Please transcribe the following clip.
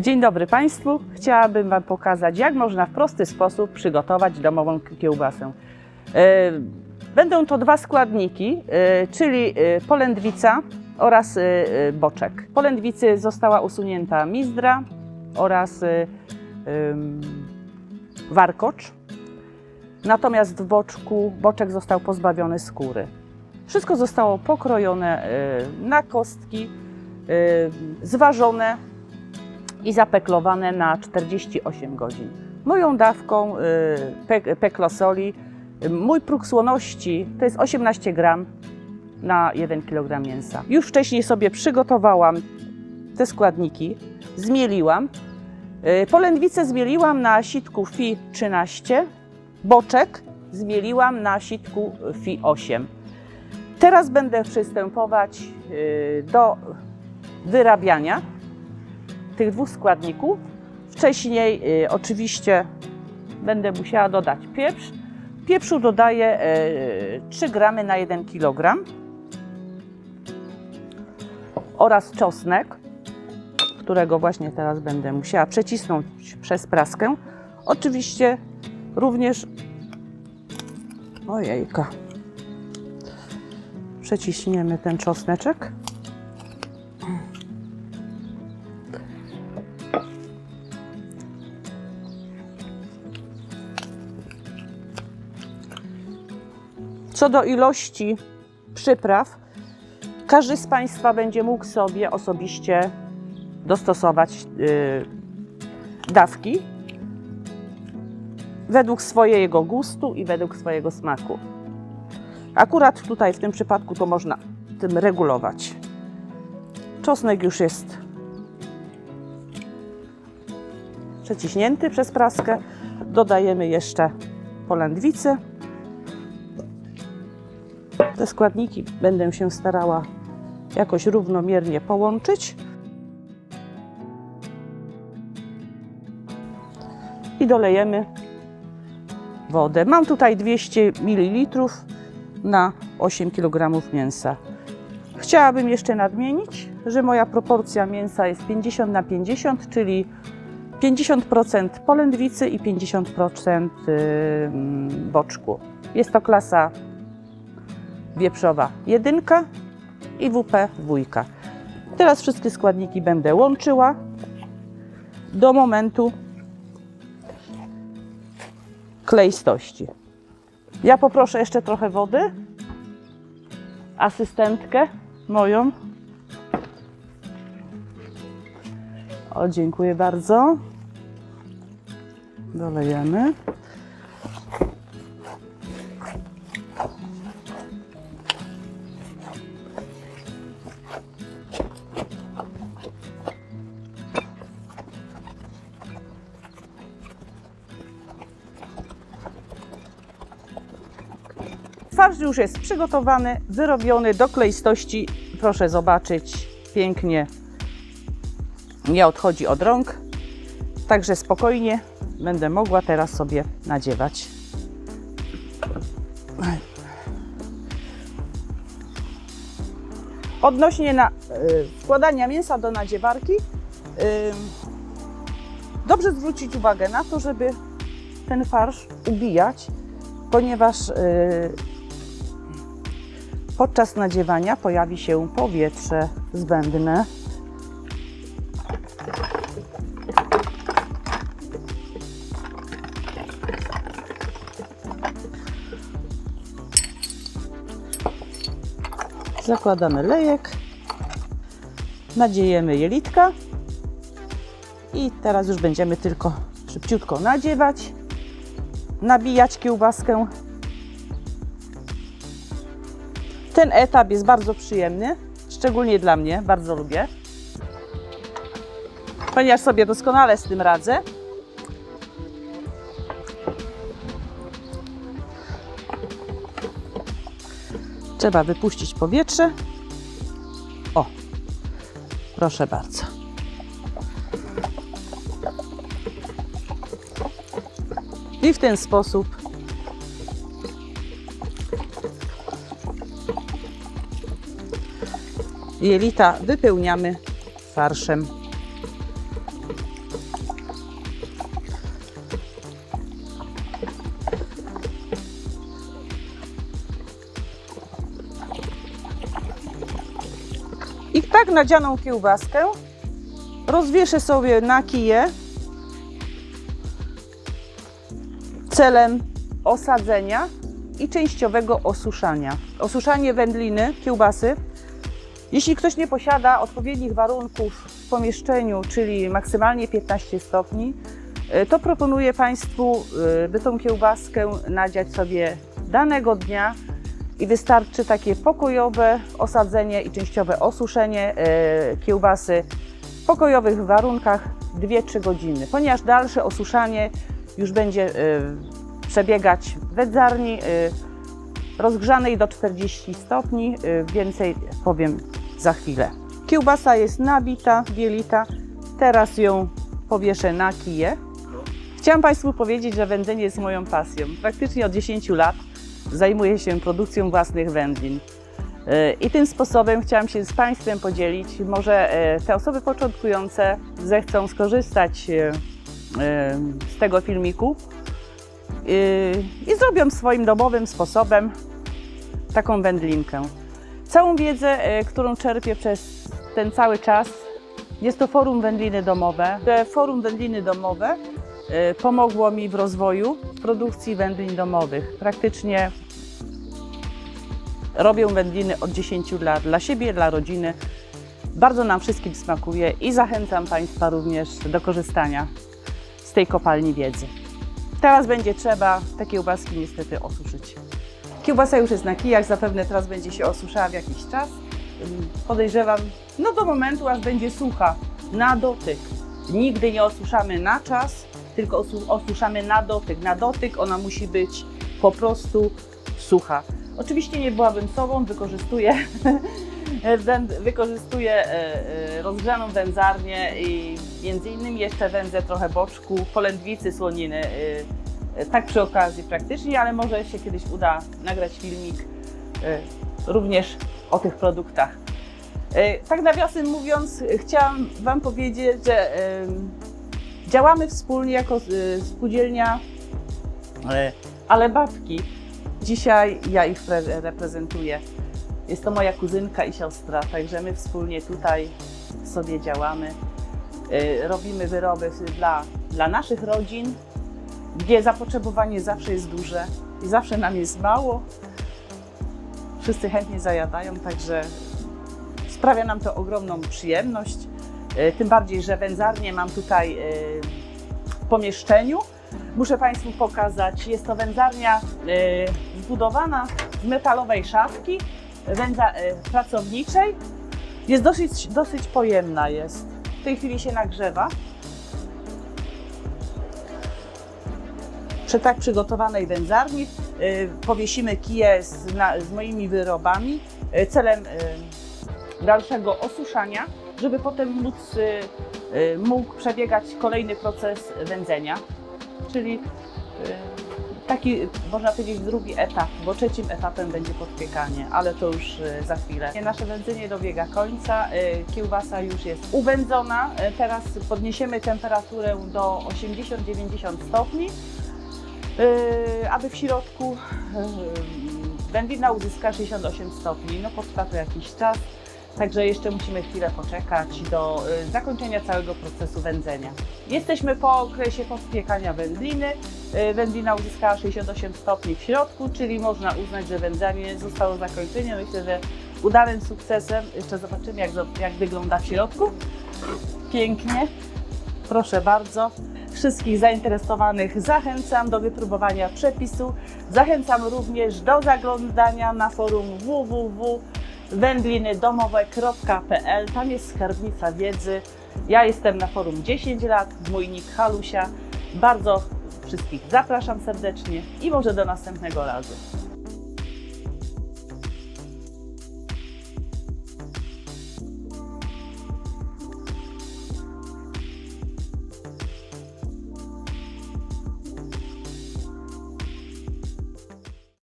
Dzień dobry Państwu. Chciałabym Wam pokazać, jak można w prosty sposób przygotować domową kiełbasę. E, Będą to dwa składniki, e, czyli e, polędwica oraz boczek. Polędwicy została usunięta mizdra oraz warkocz. Natomiast w boczku boczek został pozbawiony skóry. Wszystko zostało pokrojone na kostki, zważone i zapeklowane na 48 godzin. Moją dawką y, pe- peklosoli, mój próg słoności to jest 18 gram na 1 kg mięsa. Już wcześniej sobie przygotowałam te składniki, zmieliłam. Y, Polędwicę zmieliłam na sitku FI 13, boczek zmieliłam na sitku FI 8. Teraz będę przystępować y, do wyrabiania tych dwóch składników. Wcześniej y, oczywiście będę musiała dodać pieprz. Pieprzu dodaję y, 3 gramy na 1 kg oraz czosnek, którego właśnie teraz będę musiała przecisnąć przez praskę. Oczywiście również ojejka przeciśniemy ten czosneczek. Co do ilości przypraw, każdy z Państwa będzie mógł sobie osobiście dostosować y, dawki według swojego gustu i według swojego smaku. Akurat tutaj w tym przypadku to można tym regulować. Czosnek już jest przeciśnięty przez praskę. Dodajemy jeszcze polędwicy. Te składniki będę się starała jakoś równomiernie połączyć. I dolejemy wodę. Mam tutaj 200 ml na 8 kg mięsa. Chciałabym jeszcze nadmienić, że moja proporcja mięsa jest 50 na 50, czyli 50% polędwicy i 50% ym, boczku. Jest to klasa wieprzowa jedynka i WP dwójka. Teraz wszystkie składniki będę łączyła do momentu kleistości. Ja poproszę jeszcze trochę wody. Asystentkę moją. O, dziękuję bardzo. Dolejemy. Farsz już jest przygotowany, wyrobiony do kleistości. Proszę zobaczyć, pięknie nie odchodzi od rąk. Także spokojnie będę mogła teraz sobie nadziewać. Odnośnie na, y, wkładania mięsa do nadziewarki, y, dobrze zwrócić uwagę na to, żeby ten farsz ubijać, ponieważ y, podczas nadziewania pojawi się powietrze zbędne. Zakładamy lejek, nadziejemy jelitka. I teraz już będziemy tylko szybciutko nadziewać, nabijać kiełbaskę Ten etap jest bardzo przyjemny, szczególnie dla mnie, bardzo lubię. Ponieważ sobie doskonale z tym radzę. Trzeba wypuścić powietrze. O, proszę bardzo. I w ten sposób jelita wypełniamy farszem. I tak nadzianą kiełbaskę rozwieszę sobie na kije celem osadzenia i częściowego osuszania. Osuszanie wędliny, kiełbasy jeśli ktoś nie posiada odpowiednich warunków w pomieszczeniu, czyli maksymalnie 15 stopni, y, to proponuję Państwu, y, by tą kiełbaskę nadziać sobie danego dnia i wystarczy takie pokojowe osadzenie i częściowe osuszenie y, kiełbasy w pokojowych warunkach 2-3 godziny, ponieważ dalsze osuszanie już będzie przebiegać w wędzarni y, rozgrzanej do 40 stopni. Więcej powiem za chwilę. Kiełbasa jest nabita, bielita. Teraz ją powieszę na kije. Chciałam Państwu powiedzieć, że wędzenie jest moją pasją. Praktycznie od 10 lat zajmuję się produkcją własnych wędlin. Y, I tym sposobem chciałam się z Państwem podzielić. Może y, te osoby początkujące zechcą skorzystać y, z tego filmiku i zrobią swoim domowym sposobem taką wędlinkę. Całą wiedzę, y, którą czerpię przez ten cały czas, jest to Forum Wędliny Domowe. Forum Wędliny Domowe y, pomogło mi w rozwoju produkcji wędlin domowych. Praktycznie robię wędliny od 10 lat dla siebie, dla rodziny. Bardzo nam wszystkim smakuje i zachęcam Państwa również do korzystania z tej kopalni wiedzy. Teraz będzie trzeba te kiełbaski niestety osuszyć. Kiełbasa już jest na kijach, zapewne teraz będzie się osuszała w jakiś czas. Podejrzewam, no do momentu, aż będzie sucha, na dotyk. Nigdy nie osuszamy na czas, tylko osu- osuszamy na dotyk. Na dotyk ona musi być po prostu sucha. Oczywiście nie byłabym sobą, wykorzystuję, wykorzystuję e, e, rozgrzaną wędzarnię i między innymi jeszcze wędzę trochę boczku, polędwicy, słoniny. E, Tak przy okazji praktycznie, ale może się kiedyś uda nagrać filmik e, również o tych produktach. E, Tak nawiasem mówiąc, chciałam Wam powiedzieć, że działamy wspólnie jako spółdzielnia, ale babki. Dzisiaj ja ich pre- reprezentuję. Jest to moja kuzynka i siostra, także my wspólnie tutaj sobie działamy. Robimy wyroby dla, dla naszych rodzin, gdzie zapotrzebowanie zawsze jest duże i zawsze nam jest mało. Wszyscy chętnie zajadają, także sprawia nam to ogromną przyjemność. E, Tym bardziej, że wędzarnię mam tutaj e, w pomieszczeniu. Muszę Państwu pokazać, jest to wędzarnia e, zbudowana z metalowej szafki, wędza pracowniczej. Jest dosyć, dosyć pojemna jest. W tej chwili się nagrzewa. Przy tak przygotowanej wędzarni y, powiesimy kije z, na, z moimi wyrobami y, celem y, dalszego osuszania, żeby potem móc, mógł przebiegać kolejny proces wędzenia, czyli taki, można powiedzieć, drugi etap, bo trzecim etapem będzie podpiekanie, ale to już za chwilę. Nasze wędzenie dobiega końca, kiełbasa już jest uwędzona, teraz podniesiemy temperaturę do 80-90 stopni, aby w środku y, wędlina uzyska 68 stopni. No potrwa to jakiś czas, także jeszcze musimy chwilę poczekać do y, zakończenia całego procesu wędzenia. Jesteśmy po okresie podpiekania wędliny. Wędlina uzyskała 68 stopni w środku, czyli można uznać, że wędzenie zostało zakończone. Myślę, że udanym sukcesem. Jeszcze zobaczymy, jak, jak wygląda w środku. Pięknie. Proszę bardzo. Wszystkich zainteresowanych zachęcam do wypróbowania przepisu. Zachęcam również do zaglądania na forum www.wędlinydomowe.pl. Tam jest skarbnica wiedzy. Ja jestem na forum 10 lat, mój nick Halusia. Bardzo wszystkich zapraszam serdecznie i może do następnego razu.